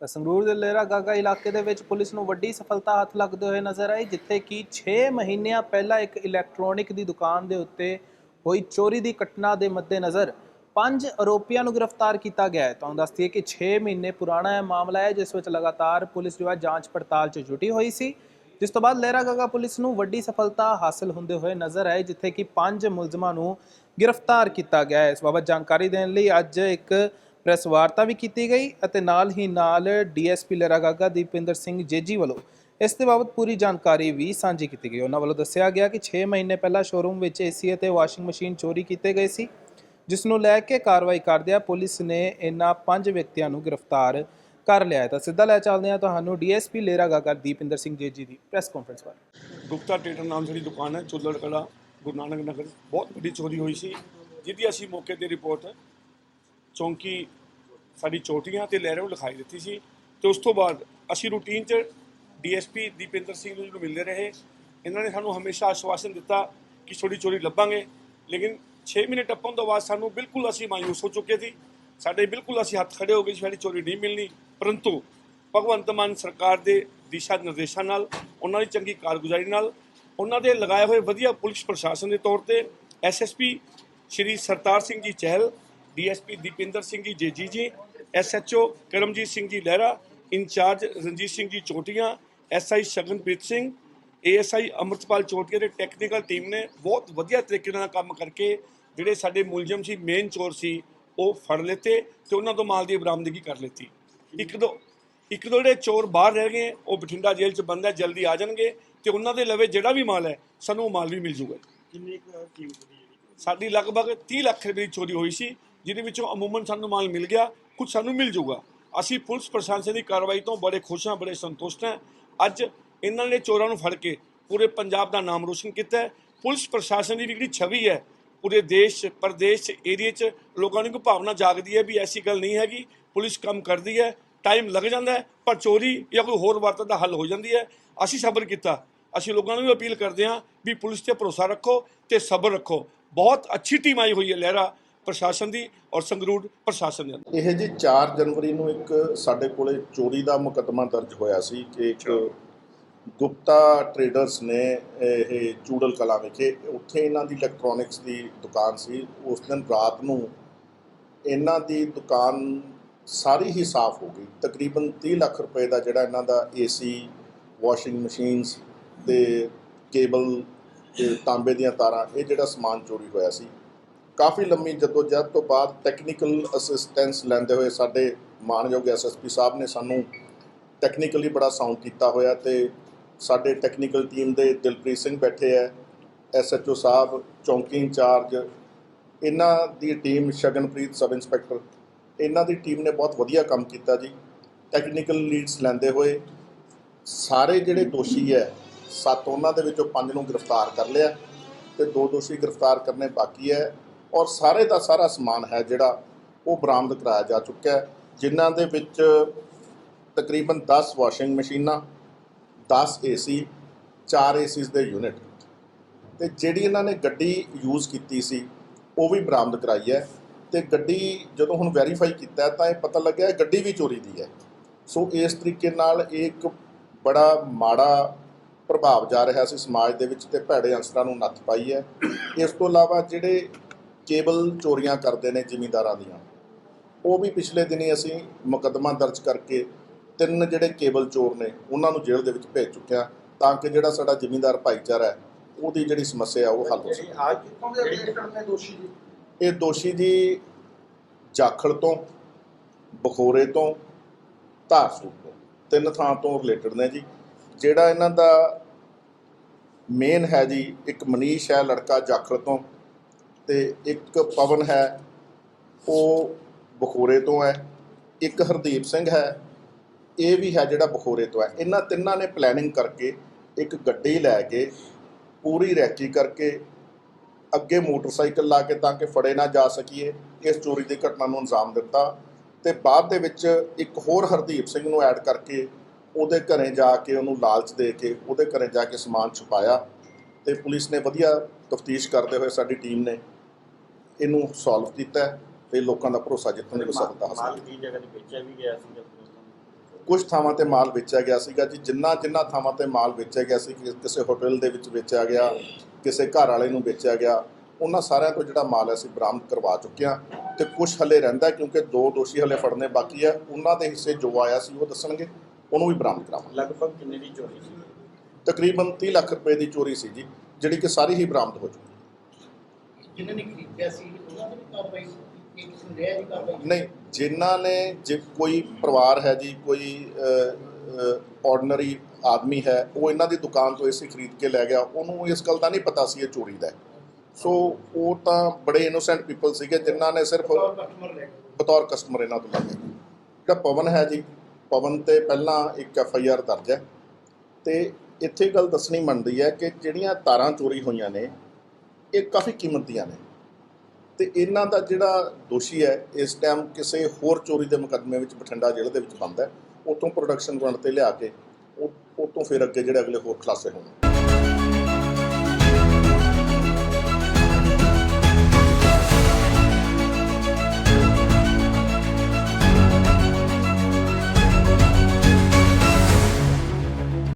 ਤਾਂ ਸੰਗਰੂਰ ਦੇ ਲੇਰਾ ਗਾਗਾ ਇਲਾਕੇ ਦੇ ਵਿੱਚ ਪੁਲਿਸ ਨੂੰ ਵੱਡੀ ਸਫਲਤਾ ਹੱਥ ਲੱਗਦੇ ਹੋਏ ਨਜ਼ਰ ਆਈ, ਜਿੱਥੇ ਕਿ 6 ਮਹੀਨਿਆਂ ਪਹਿਲਾਂ ਇੱਕ ਇਲੈਕਟ੍ਰੋਨਿਕ ਦੀ ਦੁਕਾਨ ਦੇ ਉੱਤੇ ਹੋਈ ਚੋਰੀ ਦੀ ਘਟਨਾ ਦੇ ਮੱਦੇਨਜ਼ਰ ਪੰਜ ਆਰੋਪੀਆਂ ਨੂੰ ਗ੍ਰਿਫਤਾਰ ਕੀਤਾ ਗਿਆ ਹੈ। ਤੁਹਾਨੂੰ ਦੱਸਦੀ ਹੈ ਕਿ 6 ਮਹੀਨੇ ਪੁਰਾਣਾ ਇਹ ਮਾਮਲਾ ਹੈ, ਜਿਸ ਵਿੱਚ ਲਗਾਤਾਰ ਪੁਲਿਸ ਜੋ ਹੈ ਜਾਂਚ ਪੜਤਾਲ 'ਚ ਜੁਟੀ ਹੋਈ ਸੀ। ਜਿਸ ਤੋਂ ਬਾਅਦ ਲਹਿਰਾ ਗਾਗਾ ਪੁਲਿਸ ਨੂੰ ਵੱਡੀ ਸਫਲਤਾ ਹਾਸਲ ਹੁੰਦੇ ਹੋਏ ਨਜ਼ਰ ਆਏ, ਜਿੱਥੇ ਕਿ ਪੰਜ ਮੁਲਜ਼ਮਾਂ ਨੂੰ ਗ੍ਰਿਫਤਾਰ ਕੀਤਾ ਗਿਆ ਹੈ। ਇਸ ਬਾਬਤ ਜਾਣਕਾਰੀ ਦੇਣ ਲਈ ਅੱਜ ਇੱਕ ਪ੍ਰੈਸ ਵਾਰਤਾ ਵੀ ਕੀਤੀ ਗਈ ਅਤੇ ਨਾਲ ਹੀ ਨਾਲ ਡੀਐਸਪੀ ਲਹਿਰਾ ਗਾਗਾ, ਦੀਪਿੰਦਰ ਸਿੰਘ ਜੇਜੀ ਵੱਲੋਂ ਇਸ ਦੇ ਬਾਬਤ ਪੂਰੀ ਜਾਣਕਾਰੀ ਵੀ ਸਾਂਝੀ ਕੀਤੀ ਗਈ। ਉਹਨਾਂ ਵੱਲੋਂ ਦੱਸਿਆ ਗਿਆ ਕਿ 6 ਮਹੀਨੇ ਪਹਿਲਾਂ ਸ਼ੋਰੂਮ ਵਿੱਚ ਏਸੀ ਅਤੇ ਵਾਸ਼ਿੰਗ ਮਸ਼ੀਨ ਚੋਰੀ ਕੀਤੇ ਗਏ ਸੀ, ਜਿਸ ਨੂੰ ਲੈ ਕੇ ਕਾਰਵਾਈ ਕਰਦਿਆਂ ਪੁਲਿਸ ਨੇ ਇਹਨਾਂ ਪੰਜ ਵਿਅਕਤੀਆਂ ਨੂੰ ਗ੍ਰਿਫਤਾਰ ਕਰ ਲਿਆ ਹੈ। ਤਾਂ ਸਿੱਧਾ ਲੈ ਚੱਲਦੇ ਹਾਂ ਤੁਹਾਨੂੰ ਡੀਐਸਪੀ ਲੇਰਾ ਗਾਗਾ, ਦੀਪਿੰਦਰ ਸਿੰਘ ਜੇਜੀ ਦੀ ਪ੍ਰੈਸ ਕਾਨਫਰੰਸ ਬਾਰੇ। ਗੁਪਤਾ ਟੇਟਰ ਨਾਮ ਜਿਹੜੀ ਦੁਕਾਨ ਹੈ ਚੁੱਲੜ ਕਲਾ ਗੁਰੂ ਨਾਨਕ ਨਗਰ। ਬਹੁਤ ਵੱਡੀ ਚੋਰੀ ਹੋਈ ਸੀ, ਜਿਹਦੀ ਅਸੀਂ ਮੌਕੇ ਤੇ ਰਿਪੋਰਟ ਚੌਂਕੀ ਸਾਡੀ ਚੋਟੀਆਂ ਤੇ ਲਹਿਰੇ ਨੂੰ ਲਿਖਾਈ ਦਿੱਤੀ ਸੀ। ਤੇ ਉਸ ਤੋਂ ਬਾਅਦ ਅਸੀਂ ਰੂਟੀਨ 'ਚ ਡੀਐਸਪੀ ਦੀਪਿੰਦਰ ਸਿੰਘ ਨੂੰ ਜਦੋਂ ਮਿਲਦੇ ਰਹੇ। ਇਹਨਾਂ ਨੇ ਸਾਨੂੰ ਹਮੇਸ਼ਾ ਆਸ਼ਵਾਸਨ ਦਿੱਤਾ ਕਿ ਛੋਟੀ ਚੋਰੀ ਲੱਭਾਂਗੇ। ਲੇਕਿਨ 6 ਮਹੀਨੇ ਟੱਪਣ ਤੋਂ ਬਾਅਦ ਸਾਨੂੰ ਬਿਲਕੁਲ ਅਸੀਂ ਮਾਯੂਸ ਹੋ ਚੁੱਕੇ ਸੀ। ਸਾਡੇ ਬਿਲਕੁਲ ਅਸੀਂ ਹੱਥ ਖੜੇ ਹੋ ਗਏ ਸੀ, ਸਾਡੀ ਚੋਰੀ ਨਹੀਂ ਮਿਲਣੀ। ਪਰੰਤੂ ਭਗਵੰਤ ਮਾਨ ਸਰਕਾਰ ਦੇ ਦਿਸ਼ਾ ਨਿਰਦੇਸ਼ਾਂ ਨਾਲ, ਉਹਨਾਂ ਦੀ ਚੰਗੀ ਕਾਰਗੁਜ਼ਾਰੀ ਨਾਲ, ਉਹਨਾਂ ਦੇ ਲਗਾਏ ਹੋਏ ਵਧੀਆ ਪੁਲਿਸ ਪ੍ਰਸ਼ਾਸਨ ਦੇ ਤੌਰ ਤੇ ਐਸਐਸਪੀ ਸ਼੍ਰੀ ਸਰਤਾਰ ਸਿੰਘ ਜੀ ਚਹਿਲ ਡੀਐਸਪੀ ਦੀਪਿੰਦਰ ਸਿੰਘ ਜੀ ਜੇਜੀ ਜੀ SHO Karamjit Singh ji Lehra in charge Ranjit Singh ji Chotian SI Shaganpreet Singh ASI Amritpal Chotian ਦੇ ਟੈਕਨੀਕਲ ਟੀਮ ਨੇ ਬਹੁਤ ਵਧੀਆ ਤਰੀਕੇ ਨਾਲ ਕੰਮ ਕਰਕੇ ਜਿਹੜੇ ਸਾਡੇ ਮੁਲਜ਼ਮ ਸੀ ਮੇਨ ਚੋਰ ਸੀ ਉਹ ਫੜ ਲਿੱਤੇ ਤੇ ਉਹਨਾਂ ਤੋਂ ਮਾਲ ਦੀ ਬਰਾਮਦਗੀ ਕਰ ਲਿੱਤੀ। ਇੱਕ ਦੋ ਇੱਕ ਦੋ ਜਿਹੜੇ ਚੋਰ ਬਾਹਰ ਰਹਿ ਗਏ ਉਹ ਬਠਿੰਡਾ ਜੇਲ੍ਹ 'ਚ ਬੰਦ ਹੈ ਜਲਦੀ ਆ ਜਾਣਗੇ ਤੇ ਉਹਨਾਂ ਦੇ ਲਵੇ ਜਿਹੜਾ ਵੀ ਮਾਲ ਹੈ ਸਾਨੂੰ ਉਹ ਮਾਲ ਵੀ ਮਿਲ ਜੂਗਾ। ਕਿੰਨੀ ਕੀਮਤ ਦੀ ਸਾਡੀ ਲਗਭਗ 30 ਲੱਖ ਰੁਪਏ ਦੀ ਚੋਰੀ ਹੋਈ ਸੀ ਜਿਹਦੇ ਵਿੱਚੋਂ ਅਮੂਮਨ ਸਾਨੂੰ ਮਾਲ ਮਿਲ ਗਿਆ, ਕੁਝ ਸਾਨੂੰ ਮਿਲ ਜਾਊਗਾ। ਅਸੀਂ ਪੁਲਿਸ ਪ੍ਰਸ਼ਾਸਨ ਦੀ ਕਾਰਵਾਈ ਤੋਂ ਬੜੇ ਖੁਸ਼ ਹਾਂ, ਬੜੇ ਸੰਤੁਸ਼ਟ ਹਾਂ। ਅੱਜ ਇਹਨਾਂ ਨੇ ਚੋਰਾਂ ਨੂੰ ਫੜ ਕੇ ਪੂਰੇ ਪੰਜਾਬ ਦਾ ਨਾਮ ਰੋਸ਼ਨ ਕੀਤਾ ਹੈ। ਪੁਲਿਸ ਪ੍ਰਸ਼ਾਸਨ ਦੀ ਜਿਹੜੀ ਛਵੀ ਹੈ, ਪੂਰੇ ਦੇਸ਼, ਪ੍ਰਦੇਸ਼ ਏਰੀਏ 'ਚ ਲੋਕਾਂ ਨੂੰ ਇੱਕ ਭਾਵਨਾ ਜਾਗਦੀ ਹੈ ਵੀ ਐਸੀ ਗੱਲ ਨਹੀਂ ਹੈਗੀ। ਪੁਲਿਸ ਕੰਮ ਕਰਦੀ ਹੈ, ਟਾਈਮ ਲੱਗ ਜਾਂਦਾ ਹੈ, ਪਰ ਚੋਰੀ ਜਾਂ ਕੋਈ ਹੋਰ ਵਾਰਤਾ ਦਾ ਹੱਲ ਹੋ ਜਾਂਦੀ ਹੈ। ਅਸੀਂ ਸਬਰ ਕੀਤਾ। ਅਸੀਂ ਲੋਕਾਂ ਨੂੰ ਵੀ ਅਪੀਲ ਕਰਦੇ ਹਾਂ ਵੀ ਪੁਲਿਸ ਤੇ ਭਰੋਸਾ ਰੱਖੋ ਤੇ ਸਬਰ ਰੱਖੋ। ਬਹੁਤ ਅੱਛੀ ਟੀਮ ਆਈ ਹੋਈ ਹੈ ਲਹਿਰਾ। ਪ੍ਰਸ਼ਾਸਨ ਦੀ ਔਰ ਸੰਗਰੂਰ ਪ੍ਰਸ਼ਾਸਨ ਦੇ। ਇਹ ਜੀ 4 ਜਨਵਰੀ ਨੂੰ ਇੱਕ ਸਾਡੇ ਕੋਲੇ ਚੋਰੀ ਦਾ ਮੁਕੱਦਮਾ ਦਰਜ ਹੋਇਆ ਸੀ ਕਿ ਇੱਕ ਗੁਪਤਾ ਟਰੇਡਰਸ ਨੇ ਇਹ ਚੂੜਲ ਕਲਾ ਵਿਖੇ ਉੱਥੇ ਇਹਨਾਂ ਦੀ ਇਲੈਕਟ੍ਰੋਨਿਕਸ ਦੀ ਦੁਕਾਨ ਸੀ। ਉਸ ਦਿਨ ਰਾਤ ਨੂੰ ਇਹਨਾਂ ਦੀ ਦੁਕਾਨ ਸਾਰੀ ਹੀ ਸਾਫ਼ ਹੋ ਗਈ। ਤਕਰੀਬਨ 30 ਲੱਖ ਰੁਪਏ ਦਾ ਜਿਹੜਾ ਇਹਨਾਂ ਦਾ ਏਸੀ ਵਾਸ਼ਿੰਗ ਮਸ਼ੀਨਸ ਤੇ ਕੇਬਲ ਤੇ ਤਾਂਬੇ ਦੀਆਂ ਤਾਰਾਂ ਇਹ ਜਿਹੜਾ ਸਮਾਨ ਚੋਰੀ ਹੋਇਆ ਸੀ ਕਾਫੀ ਲੰਮੀ ਜਦੋਜਹਿਦ ਤੋਂ ਬਾਅਦ ਟੈਕਨੀਕਲ ਅਸਿਸਟੈਂਸ ਲੈਂਦੇ ਹੋਏ ਸਾਡੇ ਮਾਨਯੋਗ ਐਸਐਸਪੀ ਸਾਹਿਬ ਨੇ ਸਾਨੂੰ ਟੈਕਨੀਕਲੀ ਬੜਾ ਸਾਊਂਡ ਕੀਤਾ ਹੋਇਆ ਤੇ ਸਾਡੇ ਟੈਕਨੀਕਲ ਟੀਮ ਦੇ ਦਿਲਪ੍ਰੀਤ ਸਿੰਘ ਬੈਠੇ ਐ ਐਸਐਚਓ ਸਾਹਿਬ, ਚੌਂਕੀ ਇੰਚਾਰਜ, ਇਹਨਾਂ ਦੀ ਟੀਮ ਸ਼ਗਨਪ੍ਰੀਤ ਸਬ ਇੰਸਪੈਕਟਰ, ਇਹਨਾਂ ਦੀ ਟੀਮ ਨੇ ਬਹੁਤ ਵਧੀਆ ਕੰਮ ਕੀਤਾ ਜੀ ਟੈਕਨੀਕਲ ਲੀਡਸ ਲੈਂਦੇ ਹੋਏ ਸਾਰੇ ਜਿਹੜੇ ਦੋਸ਼ੀ ਹੈ ਸੱਤ ਉਹਨਾਂ ਦੇ ਵਿੱਚੋਂ ਪੰਜ ਨੂੰ ਗ੍ਰਿਫਤਾਰ ਕਰ ਲਿਆ ਤੇ ਦੋ ਦੋਸ਼ੀ ਗ੍ਰਿਫਤਾਰ ਕਰਨੇ ਬਾਕੀ ਹੈ ਔਰ ਸਾਰੇ ਦਾ ਸਾਰਾ ਸਮਾਨ ਹੈ ਜਿਹੜਾ ਉਹ ਬਰਾਮਦ ਕਰਾਇਆ ਜਾ ਚੁੱਕਿਆ ਹੈ, ਜਿਨ੍ਹਾਂ ਦੇ ਵਿੱਚ ਤਕਰੀਬਨ 10 ਵਾਸ਼ਿੰਗ ਮਸ਼ੀਨਾਂ 10 ਏਸੀ 4 ਏਸੀਸ ਦੇ ਯੂਨਿਟ ਤੇ ਜਿਹੜੀ ਇਹਨਾਂ ਨੇ ਗੱਡੀ ਯੂਜ਼ ਕੀਤੀ ਸੀ, ਉਹ ਵੀ ਬਰਾਮਦ ਕਰਾਈ ਹੈ ਤੇ ਗੱਡੀ ਜਦੋਂ ਹੁਣ ਵੈਰੀਫਾਈ ਕੀਤਾ ਤਾਂ ਇਹ ਪਤਾ ਲੱਗਿਆ ਗੱਡੀ ਵੀ ਚੋਰੀ ਦੀ ਹੈ। ਸੋ ਇਸ ਤਰੀਕੇ ਨਾਲ ਇਹ ਇੱਕ ਬੜਾ ਮਾੜਾ ਪ੍ਰਭਾਵ ਜਾ ਰਿਹਾ ਸੀ ਸਮਾਜ ਦੇ ਵਿੱਚ ਤੇ ਭੈੜੇ ਅੰਸਰਾਂ ਨੂੰ ਨੱਥ ਪਾਈ ਹੈ। ਇਸ ਤੋਂ ਇਲਾਵਾ ਜਿਹੜੇ ਕੇਬਲ ਚੋਰੀਆਂ ਕਰਦੇ ਨੇ ਜ਼ਿਮੀਂਦਾਰਾਂ ਦੀਆਂ। ਉਹ ਵੀ ਪਿਛਲੇ ਦਿਨੀ ਅਸੀਂ ਮੁਕੱਦਮਾ ਦਰਜ ਕਰਕੇ ਤਿੰਨ ਜਿਹੜੇ ਕੇਬਲ ਚੋਰ ਨੇ ਉਹਨਾਂ ਨੂੰ ਜੇਲ੍ਹ ਦੇ ਵਿੱਚ ਭੇਜ ਚੁੱਕਿਆ ਤਾਂ ਕਿ ਜਿਹੜਾ ਸਾਡਾ ਜ਼ਿਮੀਂਦਾਰ ਭਾਈਚਾਰਾ ਹੈ ਉਹਦੀ ਜਿਹੜੀ ਸਮੱਸਿਆ ਉਹ ਹੱਲ ਹੋ ਸਕੇ। ਆ ਕਿੱਥੋਂ ਦੇ ਰਿਲੇਟਡ ਨੇ ਦੋਸ਼ੀ ਜੀ? ਇਹ ਦੋਸ਼ੀ ਜੀ ਜਾਖਲ ਤੋਂ ਬਖੋਰੇ ਤੋਂ ਧਾਰਸੂ ਤੋਂ। ਤਿੰਨ ਥਾਂ ਤੋਂ ਰਿਲੇਟਡ ਨੇ ਜੀ। ਜਿਹੜਾ ਇਹਨਾਂ ਦਾ ਮੇਨ ਹੈ ਜੀ ਇੱਕ ਮਨੀਸ਼ ਹੈ ਲੜਕਾ ਜਾਖਲ ਤੋਂ। ਤੇ ਇੱਕ ਪਵਨ ਹੈ, ਉਹ ਬਖੋਰੇ ਤੋਂ ਹੈ, ਇੱਕ ਹਰਦੀਪ ਸਿੰਘ ਹੈ, ਇਹ ਵੀ ਹੈ ਜਿਹੜਾ ਬਖੋਰੇ ਤੋਂ ਹੈ। ਇਹਨਾਂ ਤਿੰਨਾਂ ਨੇ ਪਲੈਨਿੰਗ ਕਰਕੇ ਇੱਕ ਗੱਡੀ ਲੈ ਕੇ ਪੂਰੀ ਰੈਕੀ ਕਰਕੇ ਅੱਗੇ ਮੋਟਰਸਾਈਕਲ ਲਾ ਕੇ ਤਾਂ ਕਿ ਫੜੇ ਨਾ ਜਾ ਸਕੀਏ, ਇਸ ਚੋਰੀ ਦੀ ਘਟਨਾ ਨੂੰ ਅੰਜਾਮ ਦਿੱਤਾ। ਤੇ ਬਾਅਦ ਦੇ ਵਿੱਚ ਇੱਕ ਹੋਰ ਹਰਦੀਪ ਸਿੰਘ ਨੂੰ ਐਡ ਕਰਕੇ ਉਹਦੇ ਘਰੇ ਜਾ ਕੇ ਉਹਨੂੰ ਲਾਲਚ ਦੇ ਕੇ ਉਹਦੇ ਘਰੇ ਜਾ ਕੇ ਸਮਾਨ ਛੁਪਾਇਆ ਤੇ ਪੁਲਿਸ ਨੇ ਵਧੀਆ ਤਫਤੀਸ਼ ਕਰਦੇ ਹੋਏ ਸਾਡੀ ਟੀਮ ਨੇ ਇਹਨੂੰ ਸੋਲਵ ਕੀਤਾ ਹੈ ਤੇ ਲੋਕਾਂ ਦਾ ਭਰੋਸਾ ਜਿੱਤਣ ਦੀ ਸਫਲਤਾ ਹਾਸਲ ਮਾਲ ਕੀ ਜਗ੍ਹਾ ਤੇ ਵੇਚਿਆ ਵੀ ਗਿਆ ਸੀ ਕੁਝ ਥਾਵਾਂ ਤੇ ਮਾਲ ਵੇਚਿਆ ਗਿਆ ਸੀਗਾ ਜੀ ਜਿੰਨਾ ਜਿੰਨਾ ਥਾਵਾਂ ਤੇ ਮਾਲ ਵੇਚਿਆ ਗਿਆ ਸੀ ਕਿਸੇ ਹੋਟਲ ਦੇ ਵਿੱਚ ਵੇਚਿਆ ਗਿਆ ਕਿਸੇ ਘਰ ਵਾਲੇ ਨੂੰ ਵੇਚਿਆ ਗਿਆ ਉਹਨਾਂ ਸਾਰਿਆਂ ਤੋਂ ਜਿਹੜਾ ਮਾਲ ਅਸੀਂ ਬਰਾਮਦ ਕਰਵਾ ਚੁੱਕੇ ਹਾਂ ਤੇ ਕੁਝ ਹਲੇ ਰਹਿੰਦਾ ਕਿਉਂਕਿ ਦੋ ਦੋਸ਼ੀ ਹਲੇ ਫੜਨੇ ਬਾਕੀ ਹੈ। ਉਹਨਾਂ ਦੇ ਹਿੱਸੇ ਜੋ ਆਇਆ ਸੀ ਉਹ ਦੱਸਣਗੇ ਉਹਨੂੰ ਵੀ ਬਰਾਮਦ ਕਰਾਵਾਂਗੇ। ਲਗਭਗ ਕਿੰਨੇ ਦੀ ਚੋਰੀ ਸੀ? ਤਕਰੀਬਨ 30 ਲੱਖ ਰੁਪਏ ਦੀ ਚੋਰੀ ਸੀ ਜੀ ਜਿਹੜੀ ਕਿ ਸਾਰੀ ਹੀ ਬਰਾਮਦ ਹੋ ਚੁੱਕੀ ਜਿਨ੍ਹਾਂ ਨੇ ਖਰੀਦਿਆ ਸੀ ਉਹਨਾਂ ਦੀ ਵੀ ਕਾਰਵਾਈ ਇਹ ਕਿਸੇ ਨੂੰ ਰਿਹਾ ਦੀ ਕਾਰਵਾਈ? ਨਹੀਂ ਜਿਨ੍ਹਾਂ ਨੇ ਜੇ ਕੋਈ ਪਰਿਵਾਰ ਹੈ ਜੀ ਕੋਈ ਆਰਡੀਨਰੀ ਆਦਮੀ ਹੈ ਉਹ ਇਹਨਾਂ ਦੀ ਦੁਕਾਨ ਤੋਂ ਇਸੇ ਖਰੀਦ ਕੇ ਲੈ ਗਿਆ ਉਹਨੂੰ ਇਸ ਗੱਲ ਦਾ ਨਹੀਂ ਪਤਾ ਸੀ ਇਹ ਚੋਰੀ ਦਾ ਸੋ ਉਹ ਤਾਂ ਬੜੇ ਇਨੋਸੈਂਟ ਪੀਪਲ ਸੀਗੇ ਜਿਨ੍ਹਾਂ ਨੇ ਸਿਰਫ ਬਤੌਰ ਕਸਟਮਰ ਇਹਨਾਂ ਤੋਂ ਲੱਗੇ ਜਿਹੜਾ ਪਵਨ ਹੈ ਜੀ ਪਵਨ ਤੇ ਪਹਿਲਾਂ ਇੱਕ ਐਫ ਆਈ ਆਰ ਦਰਜ ਹੈ। ਤੇ ਇੱਥੇ ਗੱਲ ਦੱਸਣੀ ਮੰਨਦੀ ਹੈ ਕਿ ਜਿਹੜੀਆਂ ਤਾਰਾਂ ਚੋਰੀ ਹੋਈਆਂ ਨੇ ਇਹ ਕਾਫੀ ਕੀਮਤ ਦੀਆਂ ਨੇ। ਤੇ ਇਹਨਾਂ ਦਾ ਜਿਹੜਾ ਦੋਸ਼ੀ ਹੈ, ਇਸ ਟਾਈਮ ਕਿਸੇ ਹੋਰ ਚੋਰੀ ਦੇ ਮੁਕੱਦਮੇ ਵਿੱਚ ਬਠਿੰਡਾ ਜੇਲ੍ਹ ਦੇ ਵਿੱਚ ਬੰਦ ਹੈ। ਉਤੋਂ ਪ੍ਰੋਡਕਸ਼ਨ ਗਰਾਊਂਡ ਤੇ ਲਿਆ ਕੇ ਉਹ ਤੋਂ ਫਿਰ ਅੱਗੇ ਜਿਹੜੇ ਅਗਲੇ ਹੋਰ ਖੁਲਾਸੇ ਹੋਣਗੇ।